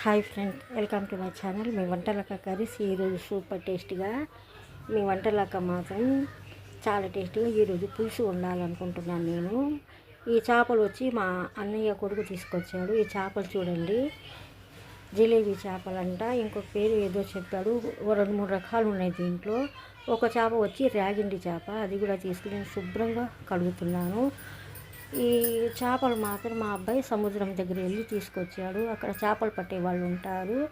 Hi friend welcome to my channel. Me Vantalakka curries ఈరోజు super టేస్ట్గా మీ వంటలక్క మాత్రం చాలా టేస్టీగా ఈరోజు పులుసు వండాలనుకుంటున్నాను నేను. ఈ చేపలు వచ్చి మా అన్నయ్య కొడుకు తీసుకొచ్చాడు. ఈ చేపలు చూడండి. జిలేబీ చేపలంట. ఇంకొక పేరు ఏదో చెప్పాడు. ఓ రెండు మూడు రకాలు ఉన్నాయి దీంట్లో. ఒక చేప వచ్చి రాగిండి చేప. అది కూడా తీసుకుని నేను శుభ్రంగా కడుగుతున్నాను. ఈ చేపలు మాత్రం మా అబ్బాయి సముద్రం దగ్గర వెళ్ళి తీసుకొచ్చాడు. అక్కడ చేపలు పట్టే వాళ్ళు ఉంటారు.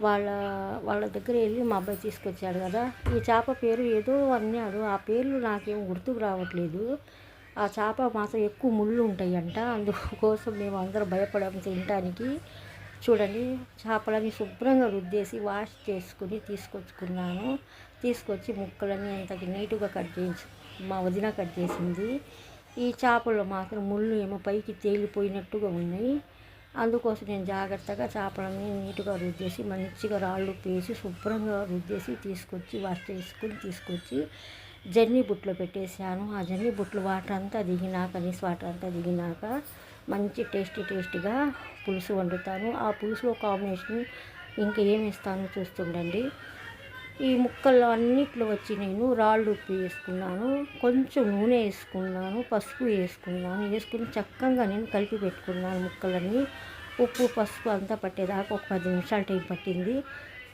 వాళ్ళ వాళ్ళ దగ్గర వెళ్ళి మా అబ్బాయి తీసుకొచ్చాడు కదా. ఈ చేప పేరు ఏదో అన్నాడు. ఆ పేర్లు నాకేం గుర్తుకు రావట్లేదు. ఆ చేప మాత్రం ఎక్కువ ముళ్ళు ఉంటాయంట. అందుకోసం మేము అందరం భయపడము తినడానికి చూడండి. చేపలని శుభ్రంగా రుద్దేసి వాష్ చేసుకుని తీసుకొచ్చుకున్నాను. తీసుకొచ్చి ముక్కలని అంత నీటుగా కట్ చేసి మా వదిన కట్ చేసింది. ఈ చేపలు మాత్రం ముళ్ళు ఏమో పైకి తేలిపోయినట్టుగా ఉన్నాయి. అందుకోసం నేను జాగ్రత్తగా చేపలని నీట్గా రుద్దేసి మంచిగా రాళ్ళు పేసి శుభ్రంగా రుద్దేసి తీసుకొచ్చి వాష్ చేసుకుని తీసుకొచ్చి జర్నీ బుట్లో పెట్టేశాను. ఆ జర్నీ బుట్లు వాటర్ అంతా దిగినాక నీసు వాటర్ అంతా దిగినాక మంచి టేస్టీ టేస్టీగా పులుసు వండుతాను. ఆ పులుసులో కాంబినేషన్ ఇంకా ఏమి ఇస్తానో చూస్తుండండి. ఈ ముక్కల్లో అన్నిట్లో వచ్చి నేను రాళ్ళు ఉప్పు వేసుకున్నాను కొంచెం నూనె వేసుకున్నాను పసుపు వేసుకున్నాను. వేసుకుని చక్కగా నేను కలిపి పెట్టుకున్నాను ముక్కలన్నీ. ఉప్పు పసుపు అంతా పట్టేదాకా ఒక పది నిమిషాలు టైం పట్టింది.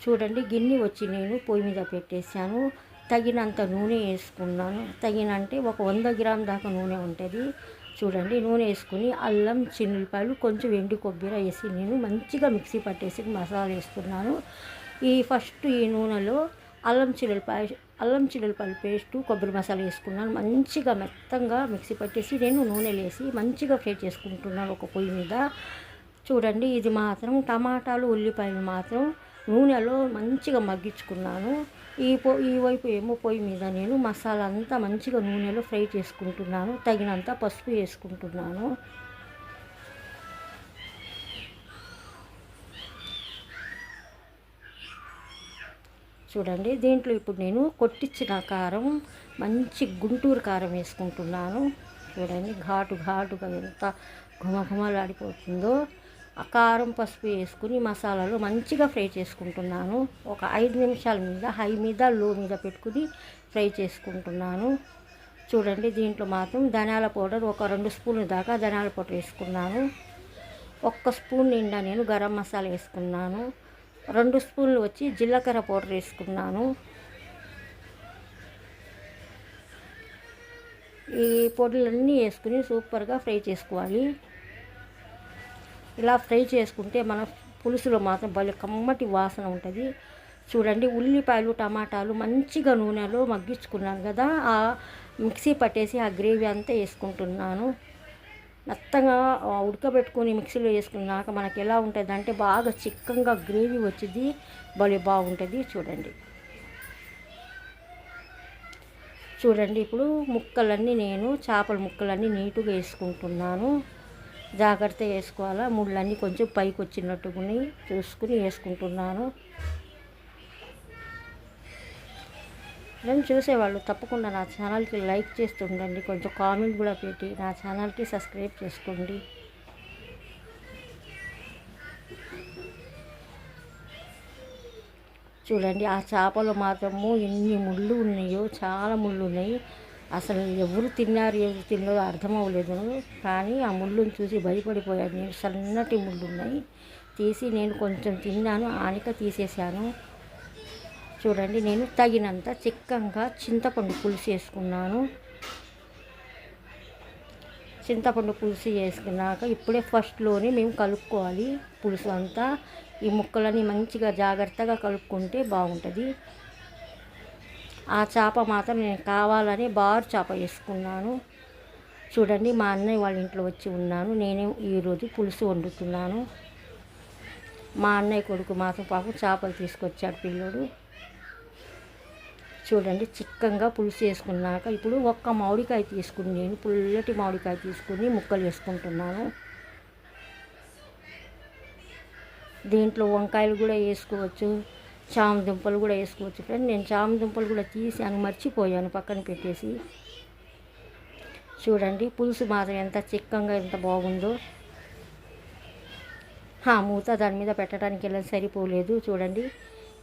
చూడండి గిన్నె వచ్చి నేను పొయ్యి మీద పెట్టేశాను. తగినంత నూనె వేసుకున్నాను. తగినంటే ఒక వంద గ్రామ్ దాకా నూనె ఉంటుంది. చూడండి నూనె వేసుకుని అల్లం చిన్నులపాయలు కొంచెం ఎండు కొబ్బరి వేసి నేను మంచిగా మిక్సీ పట్టేసి మసాలా వేసుకున్నాను. ఈ ఫస్ట్ ఈ నూనెలో అల్లం చిల్లులపాయ అల్లం చిల్లులపాయల పేస్టు కొబ్బరి మసాలా వేసుకున్నాను. మంచిగా మెత్తంగా మిక్సీ పట్టేసి నేను నూనె వేసి మంచిగా ఫ్రై చేసుకుంటున్నాను ఒక పొయ్యి మీద. చూడండి ఇది మాత్రం టమాటాలు ఉల్లిపాయలు మాత్రం నూనెలో మంచిగా మగ్గించుకున్నాను. ఈ పొ ఈ వైపు ఏమో పొయ్యి మీద నేను మసాలా అంతా మంచిగా నూనెలో ఫ్రై చేసుకుంటున్నాను. తగినంత పసుపు వేసుకుంటున్నాను. చూడండి దీంట్లో ఇప్పుడు నేను కొట్టించిన కారం మంచి గుంటూరు కారం వేసుకుంటున్నాను. చూడండి ఘాటు ఘాటుగా ఎంత ఘుమఘుమలాడిపోతుందో. ఆ కారం పసుపు వేసుకుని మసాలాలు మంచిగా ఫ్రై చేసుకుంటున్నాను. ఒక ఐదు నిమిషాల మీద హై మీద లో మీద పెట్టుకుని ఫ్రై చేసుకుంటున్నాను. చూడండి దీంట్లో మాత్రం ధనియాల పౌడర్ ఒక రెండు స్పూన్లు దాకా ధనియాల పౌడర్ వేసుకున్నాను. ఒక్క స్పూన్ నిండా నేను గరం మసాలా వేసుకున్నాను. రెండు స్పూన్లు వచ్చి జీలకర్ర పౌడర్ వేసుకున్నాను. ఈ పొడులన్నీ వేసుకుని సూపర్గా ఫ్రై చేసుకోవాలి. ఇలా ఫ్రై చేసుకుంటే మన పులుసులో మాత్రం భలే కమ్మటి వాసన ఉంటుంది. చూడండి ఉల్లిపాయలు టమాటాలు మంచిగా నూనెలో మగ్గించుకున్నాను కదా. ఆ మిక్సీ పట్టేసి ఆ గ్రేవీ అంతా వేసుకుంటున్నాను. మెత్తగా ఉడకబెట్టుకొని మిక్సీలో వేసుకున్నాక మనకి ఎలా ఉంటుంది అంటే బాగా చిక్కగా గ్రేవీ వచ్చింది భలే బాగుంటుంది. చూడండి. చూడండి ఇప్పుడు ముక్కలన్నీ నేను చేపల ముక్కలన్నీ నీటుగా వేసుకుంటున్నాను. జాగ్రత్త వేసుకోవాలా? ముళ్ళన్నీ కొంచెం పైకి వచ్చినట్టుకుని చూసుకుని వేసుకుంటున్నాను. మేము చూసేవాళ్ళు తప్పకుండా నా ఛానల్కి లైక్ చేస్తుండండి. కొంచెం కామెంట్ కూడా పెట్టి నా ఛానల్కి సబ్స్క్రైబ్ చేసుకోండి. చూడండి ఆ చేపలు మాత్రము ఎన్ని ముళ్ళు ఉన్నాయో చాలా ముళ్ళు ఉన్నాయి. అసలు ఎవరు తిన్నారు ఎవరు తిన్నారో అర్థం అవ్వలేదు. కానీ ఆ ముళ్ళుని చూసి భయపడిపోయాను. నేను సన్నటి ముళ్ళు ఉన్నాయి. తీసి నేను కొంచెం తిన్నాను ఆనిక తీసేసాను చూడండి నేను తగినంత చిక్కంగా చింతపండు పులుసు వేసుకున్నాను చింతపండు పులుసు వేసుకున్నాక ఇప్పుడే ఫస్ట్లోనే మేము కలుపుకోవాలి పులుసు అంతా. ఈ ముక్కలని మంచిగా జాగ్రత్తగా కలుపుకుంటే బాగుంటుంది. ఆ చేప మాత్రం నేను కావాలని బారు చేప వేసుకున్నాను. చూడండి మా అన్నయ్య వాళ్ళ ఇంట్లో వచ్చి ఉన్నాను. నేనే ఈరోజు పులుసు వండుతున్నాను. మా అన్నయ్య కొడుకు మాత్రం పాపం చేపలు తీసుకొచ్చాడు పిల్లోడు. చూడండి చిక్కగా పులుసు వేసుకున్నాక ఇప్పుడు ఒక్క మామిడికాయ తీసుకుని నేను పుల్లటి మామిడికాయ తీసుకుని ముక్కలు వేసుకుంటున్నాను. దీంట్లో వంకాయలు కూడా వేసుకోవచ్చు చామ దుంపలు కూడా వేసుకోవచ్చు ఫ్రెండ్. నేను చామ దుంపలు కూడా తీసాను మర్చిపోయాను పక్కన పెట్టేసి. చూడండి పులుసు మాత్రం ఎంత చిక్కంగా ఎంత బాగుందో. ఆ మూత దాని మీద పెట్టడానికి వెళ్ళి సరిపోలేదు చూడండి.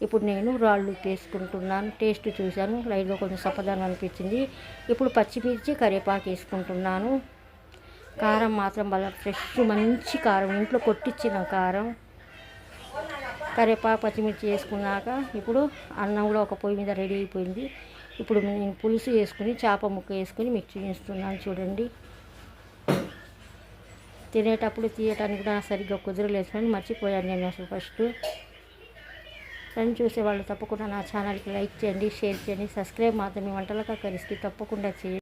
ఇప్పుడు నేను రాళ్ళు వేసుకుంటున్నాను టేస్ట్ చూశాను లైట్గా కొంచెం సపదానం అనిపించింది. ఇప్పుడు పచ్చిమిర్చి కరివేపాకు వేసుకుంటున్నాను. కారం మాత్రం బాగా ఫ్రెష్ మంచి కారం ఇంట్లో కొట్టించిన కారం. కరివేపాకు పచ్చిమిర్చి వేసుకున్నాక ఇప్పుడు అన్నం కూడా ఒక పొయ్యి మీద రెడీ అయిపోయింది. ఇప్పుడు నేను పులుసు వేసుకుని చేప ముక్క వేసుకుని మిక్స్ చేస్తున్నాను చూడండి. తినేటప్పుడు తీయటానికి కూడా సరిగ్గా కుదరలేసుకొని మర్చిపోయాను నేను అసలు ఫస్ట్ ఫ్రెండ్ చూసే వాళ్ళు తప్పకుండా నా ఛానల్కి లైక్ చేయండి షేర్ చేయండి సబ్స్క్రైబ్ మాత్రం మీ వంటలకు కరిస్తే తప్పకుండా చేయండి.